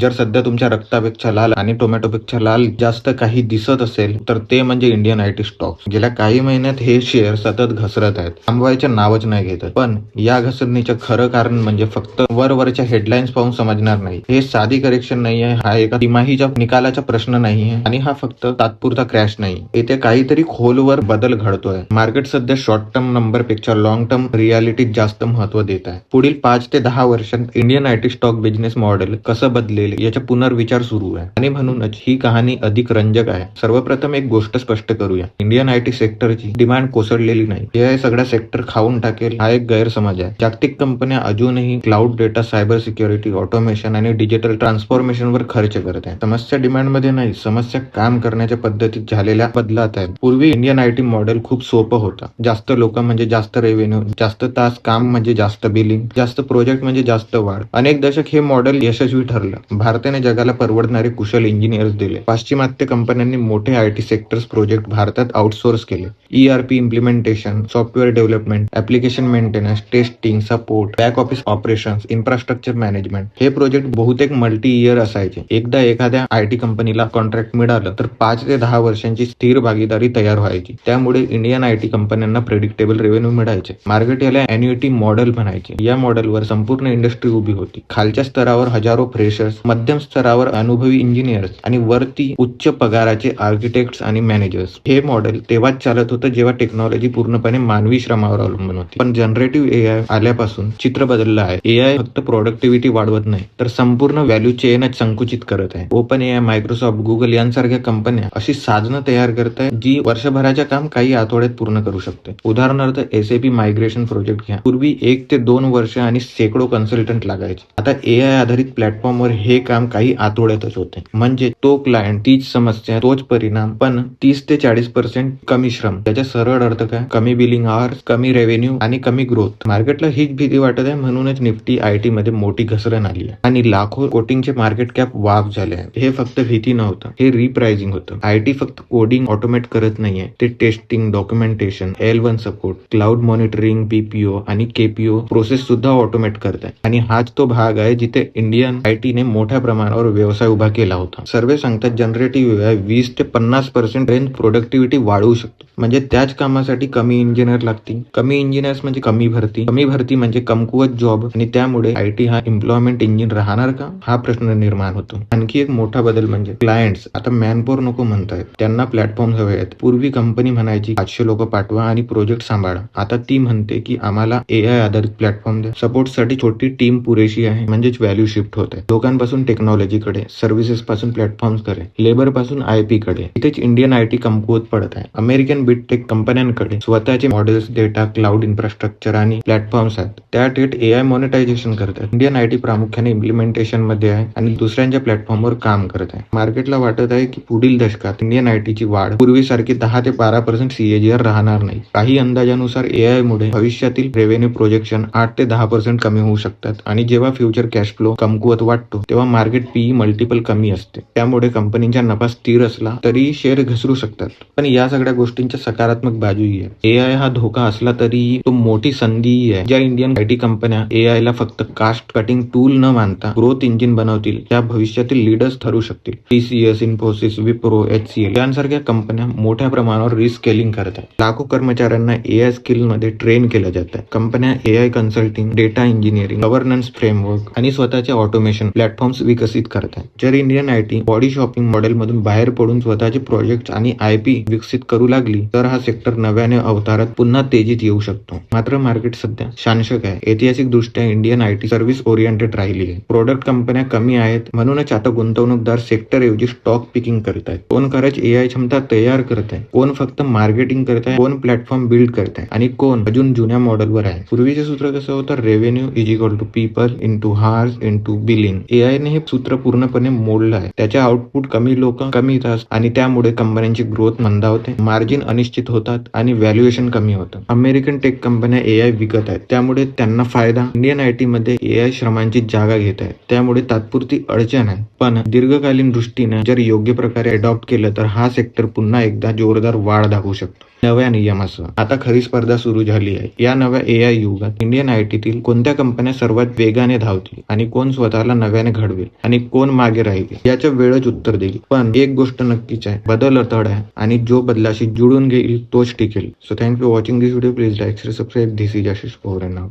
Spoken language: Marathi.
जर सध्या तुमच्या रक्तापेक्षा लाल आणि टोमॅटोपेक्षा लाल जास्त काही दिसत असेल तर ते म्हणजे इंडियन आयटी स्टॉक स्टॉक्स गेल्या काही महिन्यात हे शेअर सतत घसरत आहेत. थांबवायचे नावच नाही घेत पण या घसरणीचं खरं कारण म्हणजे फक्त वरवरच्या हेडलाईन्स पाहून समजणार नाही. हे साधी करेक्शन नाही आहे हा एका तिमाहीच्या निकालाचा प्रश्न नाही आहे आणि हा फक्त तात्पुरता क्रॅश नाही. येथे काहीतरी खोलवर बदल घडतोय. मार्केट सध्या शॉर्ट टर्म नंबरपेक्षा लॉंग टर्म रियालिटीत जास्त महत्त्व देत आहे. पुढील पाच ते दहा वर्षात Indian IT stock business model कसं बदलेल? याचा पुनर्विचार सुरू आहे. आणि म्हणूनच ही कहाणी अधिक रंजक आहे. सर्वप्रथम एक गोष्ट स्पष्ट करूया. इंडियन आय टी सेक्टरची डिमांड कोसळलेली नाही. हे सगळ्या सेक्टर खाऊन टाकेल हा एक गैरसमज आहे. जागतिक कंपन्या अजूनही cloud data cyber security automation आणि डिजिटल ट्रान्सफॉर्मेशनवर खर्च करत आहे समस्या डिमांडमध्ये नाही समस्या काम करण्याच्या पद्धतीत झालेल्या बदलात आहेत. पूर्वी इंडियन आय टी मॉडेल खूप सोपं होतं. जास्त लोक म्हणजे जास्त रेव्हेन्यू जास्त तास काम म्हणजे जास्त बिलिंग जास्त प्रोजेक्ट म्हणजे जास्त वाढ. अनेक दशक हे मॉडेल यशस्वी ठरलं. भारताने जगाला परवडणारे कुशल इंजिनियर्स दिले. पाश्चिमात्य कंपन्यांनी मोठे आय टी सेक्टर्स प्रोजेक्ट भारतात आउटसोर्स केले. E ERP implementation software development application maintenance testing support back office operations infrastructure management हे प्रोजेक्ट बहुतेक मल्टी इयर असायचे. एकदा एखाद्या आय टी कंपनीला कॉन्ट्रॅक्ट मिळालं तर पाच ते दहा वर्षांची स्थिर भागीदारी तयार व्हायची. त्यामुळे इंडियन आय टी कंपन्यांना प्रेडिक्टेबल रेव्हेन्यू मिळायचे. मार्केट याला अॅन्युइटी मॉडेल म्हणायचे. या मॉडेलवर संपूर्ण इंडस्ट्री उभी होती. खालच्या स्तरावर हजारो फ्रेशर्स मध्यम स्तरावर अनुभवी इंजिनियर्स आणि वरती उच्च पगाराचे आर्किटेक्ट्स आणि मॅनेजर्स हे मॉडेल तेव्हाच चालत होतं जेव्हा टेक्नॉलॉजी पूर्णपणे मानवी श्रमावर अवलंबून होती. पण जनरेटिव्ह ए आय आल्यापासून चित्र बदललं आहे. ए आय फक्त प्रोडक्टिव्हिटी वाढवत नाही तर संपूर्ण व्हॅल्यू चेनच संकुचित करत आहे. Open A I Microsoft Google यांसारख्या कंपन्या अशी साधनं तयार करत आहेत जी वर्षभराच्या काम काही आठवड्यात पूर्ण करू शकते. उदाहरणार्थ एसएपी मायग्रेशन प्रोजेक्ट घ्या. पूर्वी एक ते दोन वर्ष आणि शेकडो कन्सल्टंट लागायचे. आता ए आय आधारित प्लॅटफॉर्मवर हे काम काही आठवड्यातच होते. म्हणजे तो क्लायंट तीच समस्या तोच परिणाम पण तीस ते चाळीस पर्सेंट कमी श्रम. त्याचा सरळ अर्थ काय? कमी बिलिंग आवर्स कमी रेव्हेन्यू आणि कमी ग्रोथ मार्केटला हीच भीती वाटत आहे म्हणूनच निफ्टी आय टी मध्ये मोठी घसरण आली आहे. आणि लाखो कोटिंगचे मार्केट कॅप वाफ झाले आहे. हे फक्त भीती नव्हतं हे रिप्राइझिंग होतं. आय टी फक्त कोडिंग ऑटोमेट करत नाहीये. ते testing documentation L one support cloud monitoring BPO आणि केपीओ प्रोसेस सुद्धा ऑटोमेट करत आहे. आणि हाच तो भाग आहे जिथे इंडियन आय मोठ मोठ्या प्रमाणावर व्यवसाय उभा केला होता. सर्वे सांगतात जनरेटिव्ह वीस ते पन्नास पर्सेंट रेंज प्रोडक्टिव्हिटी वाढवू शकतो. म्हणजे त्याच कामासाठी कमी इंजिनियर लागतील. कमी इंजिनियर्स म्हणजे कमी भरती. कमी भरती म्हणजे कमकुवत जॉब आणि त्यामुळे आय टी हा एम्प्लॉयमेंट इंजिन राहणार का? हा प्रश्न निर्माण होतो. आणखी एक मोठा बदल म्हणजे क्लायंट्स आता मॅनपोर नको म्हणतायत. त्यांना प्लॅटफॉर्म हवे आहेत. पूर्वी कंपनी म्हणायची पाचशे लोक पाठवा आणि प्रोजेक्ट सांभाळा. आता ती म्हणते की आम्हाला ए आय आधारित प्लॅटफॉर्म द्या. सपोर्टसाठी छोटी टीम पुरेशी आहे. म्हणजेच व्हॅल्यू शिफ्ट होत. आहे लोकांपासून टेक्नॉलॉजीकडे सर्व्हिसेस पासून प्लॅटफॉर्मकडे लेबरपासून आय पी कडे. इथेच इंडियन आय टी कमकुवत पडत आहे. अमेरिकन बिटटेक कंपन्यांकडे स्वतःचे मॉडेल्स डेटा क्लाउड इन्फ्रास्ट्रक्चर आणि प्लॅटफॉर्म्स आहेत. त्या थेट ए आय मॉनिटायझेशन करतात. इंडियन आय टी प्रामुख्याने इम्प्लिमेंटेशनमध्ये आहे आणि दुसऱ्यांच्या प्लॅटफॉर्मवर काम करत आहे. मार्केटला वाटत आहे की पुढील दशकात इंडियन आय ची वाढ पूर्वीसारखी दहा ते बारा पर्सेंट सीएजीआर राहणार नाही. काही अंदाजानुसार ए आय मुळे भविष्यातील रेव्हेन्यू प्रोजेक्शन आठ ते दहा पर्सेंट कमी होऊ शकतात आणि जेव्हा फ्युचर कॅश फ्लो कमकुवत वाटतो तेव्हा मार्केट पीई मल्टिपल कमी असते. त्यामुळे कंपनीचा नफा स्थिर असला तरी शेअर घसरू शकतात. पण या सगळ्या गोष्टींच्या सकारात्मक बाजूही आहे. एआय हा धोका असला तरी तो मोठी संधीही आहे. ज्या इंडियन आय टी कंपन्या एआय ला फक्त कास्ट कटिंग टूल न मानता ग्रोथ इंजिन बनवतील त्या भविष्यातील लीडर्स ठरू शकतील. TCS Infosys Wipro H C L यांसारख्या कंपन्या मोठ्या प्रमाणावर रिस्केलिंग करतात लाखो कर्मचाऱ्यांना ए आय स्किलमध्ये ट्रेन केलं जात आहे कंपन्या A I consulting data engineering governance framework आणि स्वतःचे ऑटोमेशन प्लॅटफॉर्म्स विकसित करतात जर Indian I T body shopping model मधून बाहेर पडून स्वतःचे प्रोजेक्ट आणि आय पी विकसित करू लागली तर हा सेक्टर नव्याने अवतारात पुन्हा तेजीत येऊ शकतो. मात्र मार्केट सध्या शांशक आहे. ऐतिहासिक दृष्ट्या Indian I T service oriented राहिली आहे. प्रोडक्ट कंपन्या कमी आहेत म्हणूनच आता गुंतवणूकदार सेक्टर ऐवजी स्टॉक पिकिंग करत आहेत. कोण खरंच ए आय क्षमता तयार करत आहे? कोण फक्त मार्केटिंग करत आहे? कोण प्लॅटफॉर्म बिल्ड करत आहे? आणि कोण अजून जुन्या मॉडेलवर आहे? पूर्वीचे सूत्र कसं होतं? Revenue is equal to people into hours into billing एआयने ने हे सूत्र पूर्णपणे मोडलं आहे. त्याचे आउटपुट कमी लोक कमी तास आणि त्यामुळे कंपन्यांची ग्रोथ मंदावते. मार्जिन अनिश्चित होतात आणि व्हॅल्युएशन कमी होतं. अमेरिकन टेक कंपन्या ए आय विकत आहेत. त्यामुळे त्यांना फायदा. इंडियन आय टी मध्ये ए आय श्रमांची जागा घेत आहेत. त्यामुळे तात्पुरती अडचण आहे. पण दीर्घकालीन दृष्टीने जर योग्य प्रकारे अडॉप्ट केलं तर हा सेक्टर पुन्हा एकदा जोरदार वाढ दाखवू शकतो. नव्या नियमासह. आता खरी स्पर्धा सुरू झाली आहे. या नव्या ए आय युगात इंडियन आय टीतील कोणत्या कंपन्या सर्वात वेगाने धावतील आणि कोण स्वतःला नव्याने घडवेल आणि कोण मागे राहील याच्या वेळच उत्तर देईल. पण एक गोष्ट नक्कीच आहे. बदल अतड आहे आणि जो बदलाशी जुळून घेईल तोच टिकेल. So thank you watching this video please like subscribe this is Ashish Pohare now